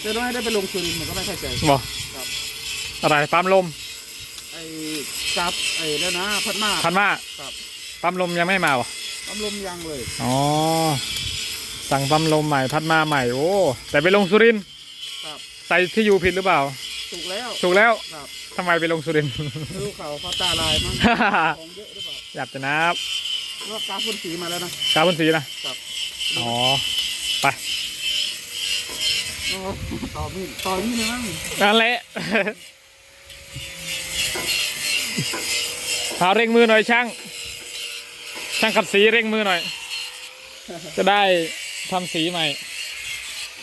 แต่น้อยได้ไปลงสุรินทร์ผมก็ไม่เข้าใจ บอกครับ อะไรปั๊มลมไอ้จับไอ้แล้วนะพัดมาพันมาครับ ปั๊มลมยังไม่มาวะลำลมยังเลย อ๋อ สั่งปั๊มลมใหม่พัดมาใหม่โอ้แต่ไปลงสุรินทร์ครับ ใส่ที่อยู่ผิดหรือเปล่า ถูกแล้วถูกแล้วครับทำไมไปลงสุรินทร์ ไม่รู้เขาเขาตาลายมั้ง ของเยอะหรือเปล่าอยากจะนับเพราะว่ากราฟพ่นสีมาแล้วนะ กาวบนสีนะครับ อ๋อ ไปโอ้ ต่อมีดต่อมีดเลยมั้งนั่นแหละเอาเร่งมือหน่อยช่าง ช่างขัดสีเร่งมือหน่อย จะได้ทำสีใหม่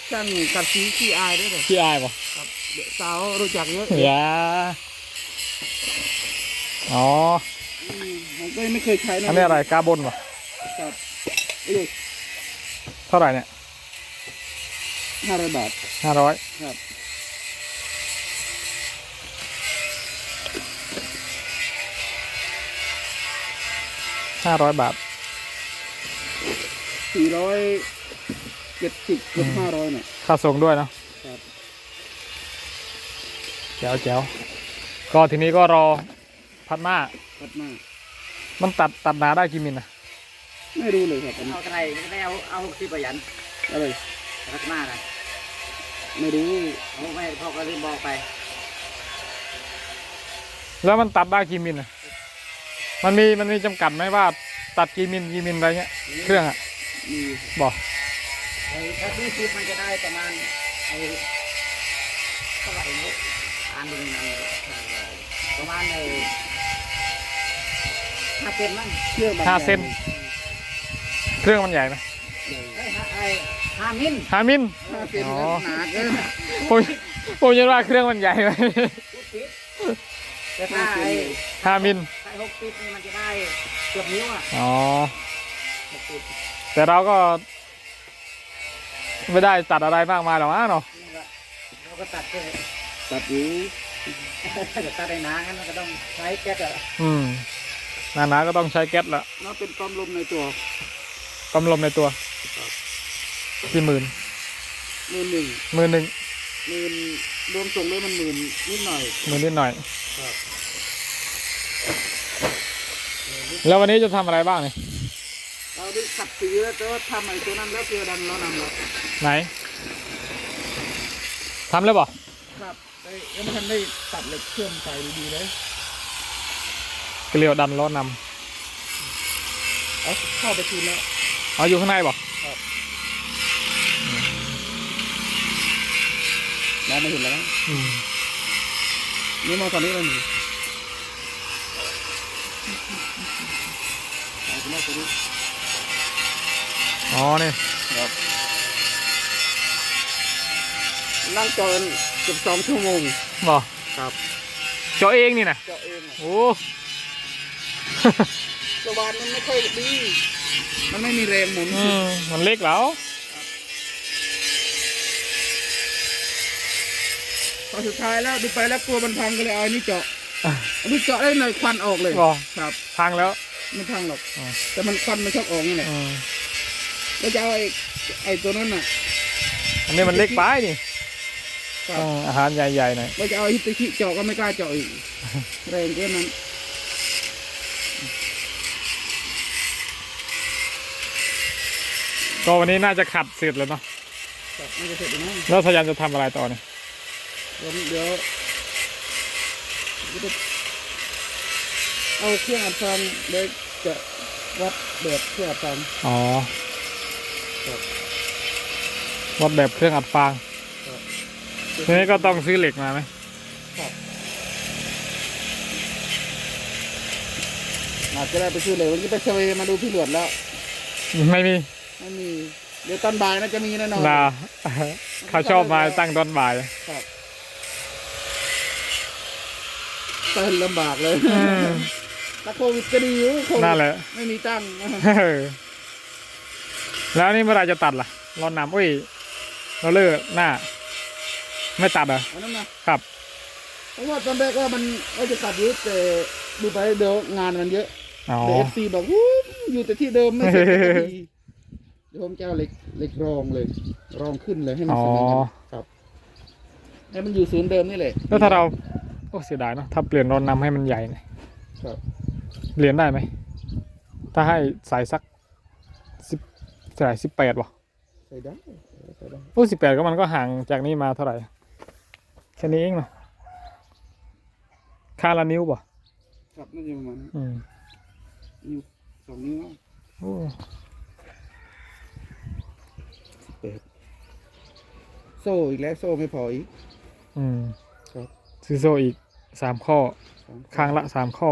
ช่างกัดสีขี้อายด้วยเลยพี่อายป่ะครับเดี๋ยวสาวรู้จักเยอะอย่าอ๋ออืมผมก็ไม่เคยใช้นะอันนี้อะไรกาบนป่ะครับเอ้ยเท่าไหร่เนี่ย ห้าร้อยบาทห้าร้อยครับห้าร้อยบาทสี่ร้อยเจ็ดสิบเกือบห้าร้อยเนี่ยค่าส่งด้วยเนาะครับแจ๋วแจ๋วก็ทีนี้ก็รอพัดมาพัดมามันตัดตัดหนาได้กี่มิลนะไม่รู้เลยครับอันนี้เอาอะไรไม่ได้เอาเอาหกสิบประหยันอะไรรักมากนะ ไม่รู้โอ้ไม่พ่อก็ลืมบอกไป แล้วมันตัดได้กี่มิลนะมันมีมันมีจำกัดไหมว่าตัดกี่มิลกี่มิลอะไรเงี้ยเครื่องอะมีบอกไอ้ถ้าซื้อสิบมันจะได้ประมาณไอ้เท่าไหร่เนี่ยอ่านดูในนั้นประมาณไอ้ห้าเซนมั้งเครื่องบางห้าอย่งเซนเครื่องมันใหญ่ไหมใหญ่ไอ้ห้าไอ้ ห้ามิลห้ามิลห้าเซนอ๋อหนาเกินผมผมจะว่าเครื่องมันใหญ่ไหมพูดผิดแต่ถ้าไอ้ห้ามิลถ้าหกสิบนี่มันจะได้เกือบนิ้วอะอ๋อ หกสิบแต่เราก็ ไม่ได้ตัดอะไรมากมายหรอกนะเนาะนี่ก็เราก็ตัดเลยตัดอยู่ถ้าเกิดตัดได้นานงั้นมันก็ต้องใช้แก๊สอะอืมหนาๆก็ต้องใช้แก๊สละแล้วเป็นปั๊มลมในตัวปั๊มลมในตัว กี่หมื่นหมื่นหนึ่งหมื่นหนึ่งหมื่นรวมส่งเลยมันหมื่นนิดหน่อยหมื่นนิดหน่อย ครับแล้ววันนี้จะทำอะไรบ้างเนี่ยเราได้ขัดสีแล้วแต่ว่าทำไอ้ตัวนั้นแล้วเกลือดันแล้วนำแล้วไหนทำแล้วบ่ครับได้ยังไม่ทันได้ตัดเหล็กเชื่อมใส่ดีๆเลยเกลียวดันล้อนเอาเข้าไปคืนแล้วำเอาอยู่ข้างในบ่ ม องไม่เห็นแล้วนะอืมนี่มองตอนนี้เลยนี่เอาไปนอกตัวนี้อ๋อนี่ครับนั่งจอกันเกือบสองชั่วโมงบ่ครับเจาะเองนี่นะเจาะเองอะโอ้ สวานมันไม่ค่อยดี มันไม่มีแรงหมุน อืมมันเล็กแล้ว ตอนสุดท้ายแล้วดูไปแล้วกลัวมันพังก็เลยเอาอันนี้เจาะอันนี้เจาะได้หน่อยควันออกเลยบ่ครับ พังแล้ว ไม่พังหรอก อ๋อ แต่มันควันมันชอบออกนี่แหละอืมแล้วจะเอาไอ้ไอ้ตัวนั้นน่ะอันนี้มันเล็กไปนี่ครับต้องอาหารใหญ่ๆหน่อยเราจะเอาฮิตาชิเจาะก็ไม่กล้าเจาะอีกแรงเกินนั้นก็วันนี้น่าจะขัดเสร็จแล้วเนาะครับมันจะเสร็จแล้วนะแล้วพยายามจะทำอะไรต่อเนี่ย เดี๋ยวเดี๋ยวจะเอาเครื่องอัดฟังเดี๋ยวจะวัดแบบเครื่องอัดฟังอ๋อครับวัดแบบเครื่องอัดฟางทีนี้ก็ต้องซื้อเหล็กมาไหมอาจจะได้ไปซื้อเลยวันนี้ไปเซเวย์มาดูพี่หลวดแล้ว ไม่มี ไม่มี เดี๋ยวตอนบ่ายน่าจะมีแน่นอนนาเขาชอบมาตั้งตอนบ่ายครับ เต้นลำบากเลยอืม ถ้าโควิดก็ดีอยู่โควิดนั่นแหละ ไม่มีตั้งเออแล้วนี่เมื่อไหรจะตัดล่ะรอนนำอุ้ยเราเลิกหน้า ไม่ตัดเหรอเอานั่นนะครับ เพราะว่าตอนแรกว่ามันว่าจะตัดอยุทแต่ดูไปเดี๋ยวงานมันเยอะอ๋อ เดี๋ยวเอฟซีบอกวู้อยู่แต่ที่เดิมไม่เสร็จสักทีเดี๋ยวผมจะเอาเหล็กเหล็กรองเลย รองขึ้นเลยให้มันอ๋อเสมอกันครับให้มันอยู่ศูนย์เดิมนี่แหละแล้วถ้าเราโอ้เสียดายเนาะถ้าเปลี่ยนรอนนำให้มันใหญ่หน่อยครับเปลี่ยนได้ไหม ถ้าให้ใส่สักสิบเท่าไหร่สิบแปดวะใส่ได้ใส่ได้โอ้สิบแปดก็มันก็ห่างจากนี้มาเท่าไหร่แค่นี้เองเนาะค่าละนิ้วป่ะครับน่าจะประมาณอืมนิ้วสองนิ้วโอ้แปดโซ่อีกแล้วโซ่ไม่พออีก อืมครับซื้อโซ่อีก สามข้อสองข้างละสามข้อ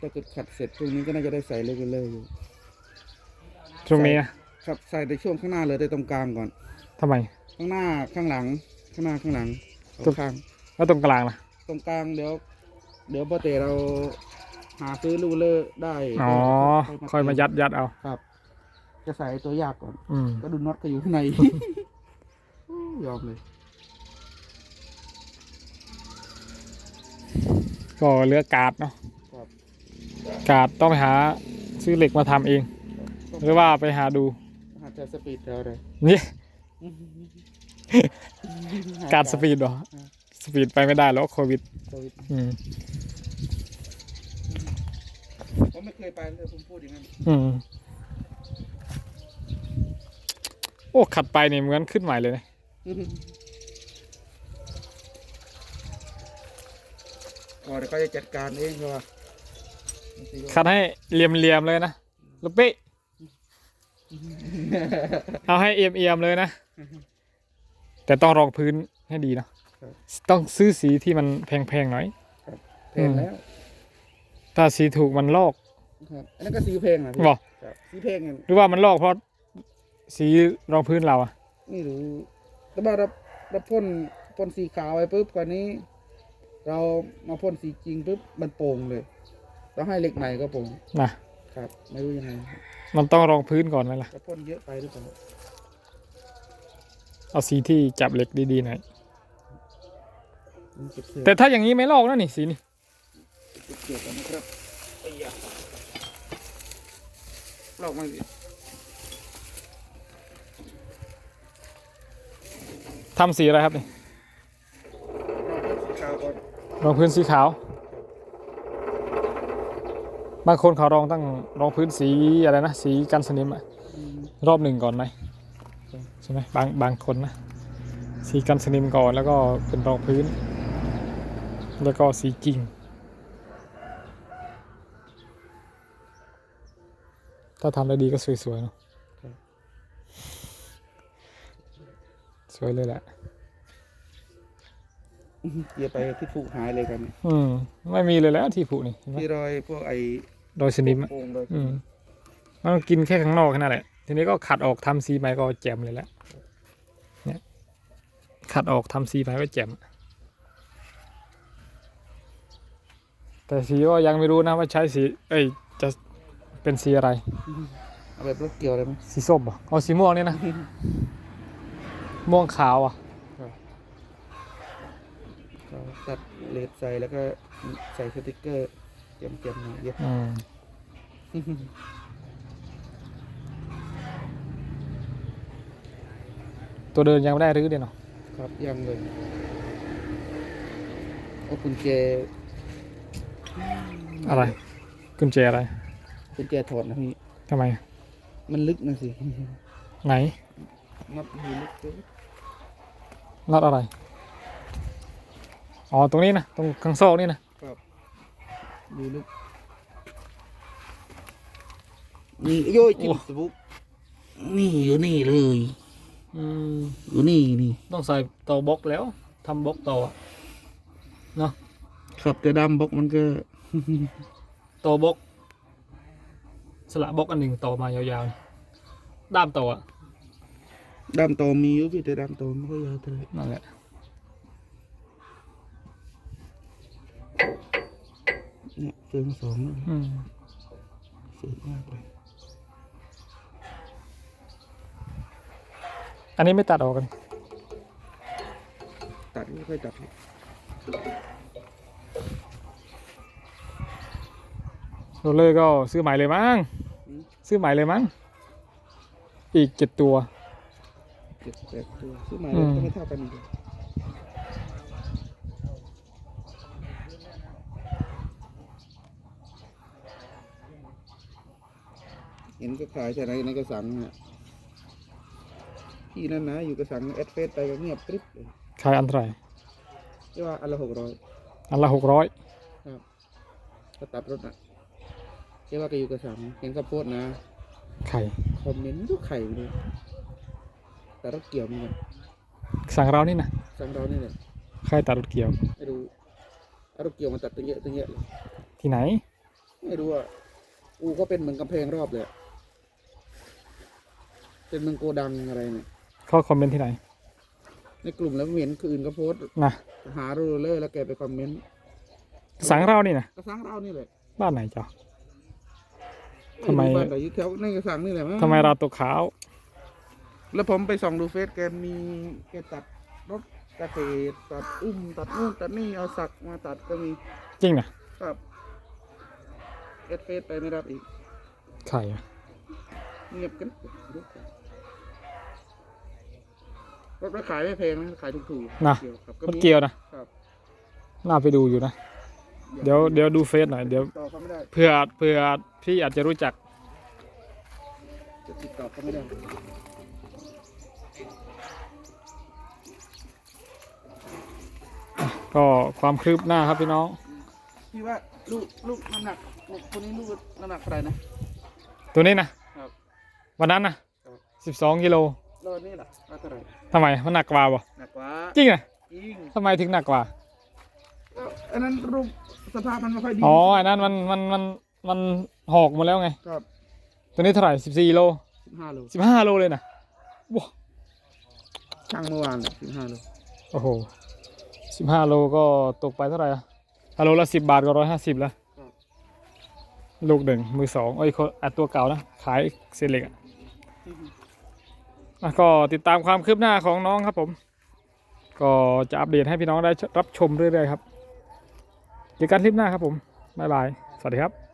ถ้าเกิดขัดเสร็จพรุ่งนี้ก็น่าจะได้ใส่เลเวลเลอร์อยู่ตรงนี้นะครับใส่ในช่วงข้างหน้าเลยได้ตรงกลางก่อน ทำไม ข้างหน้าข้างหลัง ข้างหน้าข้างหลังสอตรงงข้าง แล้วตรงกลางล่ะ ตรงกลางเดี๋ยว เดี๋ยวพอเตเราหาซื้อลูเลอร์ได้อ๋อ ค่อยมายัดยัดเอา ครับ จะใส่ตัวยากก่อน อืมก็ดูน็อตก็อยู่ข้างใน ยอมเลย ก็เหลือกาดเนาะครับ กาดต้องไปหาซื้อเหล็กมาทำเอง หรือว่าไปหาดูหาแต่สปีดแถวเลยนี่การสปีดเหรอสปีดไปไม่ได้แล้วโควิด โควิดอืมผมไม่เคยไปเลยผมพูดอย่างนั้นอืม โอ้ขัดไปเนี่ยเหมือนขึ้นใหม่เลยนะก่อนเดี๋ยวเขาจะจัดการเองเขาว่าขัดให้เหลี่ยมๆเลยนะลูกเป๊ะเอาให้เอียมๆเลยนะ แต่ต้องรองพื้นให้ดีเนาะต้องซื้อสีที่มันแพงๆหน่อยเพลงแล้ว ถ้าสีถูกมันลอกครับอันนั้นก็สีเพลงนะพี่บอกครับสีเพลงเนี่ยหรือว่ามันลอกเพราะ สีรองพื้นเราอะไม่รู้แต่ว่าเราเราพ่นพ่นสีขาวไปปุ๊บกว่านี้ เรามาพ่นสีจริงปุ๊บมันโป่งเลยเราให้เหล็กใหม่ก็โป่งนะครับ ไม่รู้ยังไงมันต้องรองพื้นก่อนไหมล่ะจะพ่นเยอะไปหรือเปล่าเอาสีที่จับเหล็กดีๆหน่อยมันเก็บเสื้อแต่ถ้าอย่างนี้ไม่ลอกนะนี่สีนี่เก็บเสื้อกันนะครับไอ้ยาลอกมาสิ ทำสีอะไรครับนี่ลอกพ่นสีขาวก่อนรองพื้นสีขาว บางคนเขารองตั้งรองพื้นสีอะไรนะ สีกันสนิมอะรอบหนึ่งก่อนไหมใช่ไหมบางบางคนนะ สีกันสนิมก่อนแล้วก็เป็นรองพื้น แล้วก็สีจริงถ้าทำได้ดีก็สวยๆเนาะ สวยเลยแหละเดี๋ยวไปที่ผูกหายเลยกัน อืมไม่มีเลยแล้วที่ผุนี่เห็นไหมที่รอยพวกไอ้รอยสนิมอะโป่งรอยอืมมันกินแค่ข้างนอกแค่นั้นแหละ ทีนี้ก็ขัดออกทำสีใหม่ก็แจ่มเลยแหละเนี่ย ขัดออกทำสีใหม่ก็แจ่มแต่สีก็ยังไม่รู้นะว่าใช้สี เอ้ย จะเป็นสีอะไร เอาแบบรถเกี่ยวเลยไหมสีส้มเหรอเอาสีม่วงนี่นะ ม่วงขาวอะก็ตัดเลดใส่แล้วก็ใส่สติกเกอร์เจียมๆหน่อยเยอะอืมตัวเดินยังไม่ได้รื้อเลยเนาะครับยังเลยโอ้กุญแจอะไรกุญแจอะไรกุญแจถอดนะพี่ทำไม มันลึกนะสิ ไหนนับหูลึกเกิ นน็อตอะไร อ๋อ ตรงนี้นะ ตรงข้างโซ่นี่นะดูลึกนี่โย้ยจิ้มสบุ๊กนี่อยู่นี่เลยอืมอยู่นี่นี่ ต้องใส่ต่อบล็อกแล้วทำบล็อกต่อครับแต่ดำบล็อกมันก็ ต่อบล็อกสละบล็อกอันหนึ่งต่อมายาวๆด้ามต่ออะ ดำโตมีอยู่พี่แต่ดำโตไม่ค่อยยาวเท่าไหร่นั่นแหละเนี่ยเฟืองสองแล้วอืมฝืดมากเลยอันนี้ไม่ตัดออกกันตัดไม่ค่อยตัดเลยโรลเลอร์ก็ซื้อใหม่เลยมั้ง ซื้อใหม่เลยมั้ง อีกเจ็ดตัวเจ็ดแปดตัวซื้อใหม่อืมก็ไม่เท่ากันอีกเห็นก็ขายใช่ไหมในกระสังอะที่นั่นนะอยู่กระสังแอดเฟสไปก็เงียบกริบเลยขายอันเท่าไหร่เรียกว่าอันละหกร้อยอันละหกร้อยครับก็ตัดรถอะเรียกว่าก็อยู่กระสังเห็นข้าวโพดนะไข่คอมเมนต์ทุกไข่เลย แต่รถเกี่ยวเหมือนกันสั่งเรานี่นะสั่งเรานี่แหละใครตัดรถเกี่ยว ไม่รู้เอารถเกี่ยวมาตัดตั้งเยอะตั้งเยอะเลยที่ไหน ไม่รู้อะอูก็เป็นเหมือนกำแพงรอบเลยอะเป็นเมืองโกดังอะไรเนี่ยเขาคอมเมนต์ที่ไหนในกลุ่มแล้วเห็นคืออื่นก็โพสต์นะหารูเลอร์แล้วแกไปคอมเมนต์สั่งเรานี่นะก็สั่งเรานี่แหละบ้บ้านไหนจ้ะทำไมรู้บ้านไหนอยู่แถวในกระสังนี่แหละมั้งทำไมเราตัวขาว แล้วผมไปส่องดูเฟซแกมีแกตัดรถเกษตรตัดอุ้มตัดนู่นตัดนี่เอาสักมาตัดก็มีจริงนะครับเอดเฟซไปไม่รับอีกไข่อะเงียบกันรถก็ขายไม่แพงนะขายถูกๆนะเกี่ยวครับรถเกี่ยวนะครับน่าไปดูอยู่นะ เดี๋ยวเดี๋ยวดูเฟซหน่อยเดี๋ยวต่อเขาไม่ได้เผื่อเผื่อพี่อาจจะรู้จักจะติดต่อเขาไม่ได้ ก็ความคืบหน้าครับพี่น้อง พี่ว่าลูกลูกน้ำหนักลูกคนนี้ลูกน้ำหนักเท่าไหร่นะ ตัวนี้นะครับ วันนั้นนะครับสิบสองกิโลแล้ววันนี้ล่ะว่าเท่าไหร่ทำไมมันหนักกว่าบ่หนักกว่าจริงอะจริงทำไมถึงหนักกว่าก็อันนั้นรูปสภาพมันไม่ค่อยดีอ๋ออันนั้นมันมันมันมันหอกมาแล้วไง ครับตัวนี้เท่าไหร่สิบสี่โลสิบห้าโลสิบห้าโลเลยนะว้าช่างเมื่อวานสิบห้าโลโอ้โห สิบห้าโลก็ตกไปเท่าไหร่อะฮัลโหลละสิบบาทก็ร้อยห้าสิบแล้ว ลูกหนึ่งมือสองเอ้ยคนอัดตัวเก่านะ ขายเซเล็กอะอะก็ติดตามความคืบหน้าของน้องครับผม ก็จะอัปเดตให้พี่น้องได้รับชมเรื่อยๆครับเจอกันคลิปหน้าครับผม บ๊ายบาย สวัสดีครับ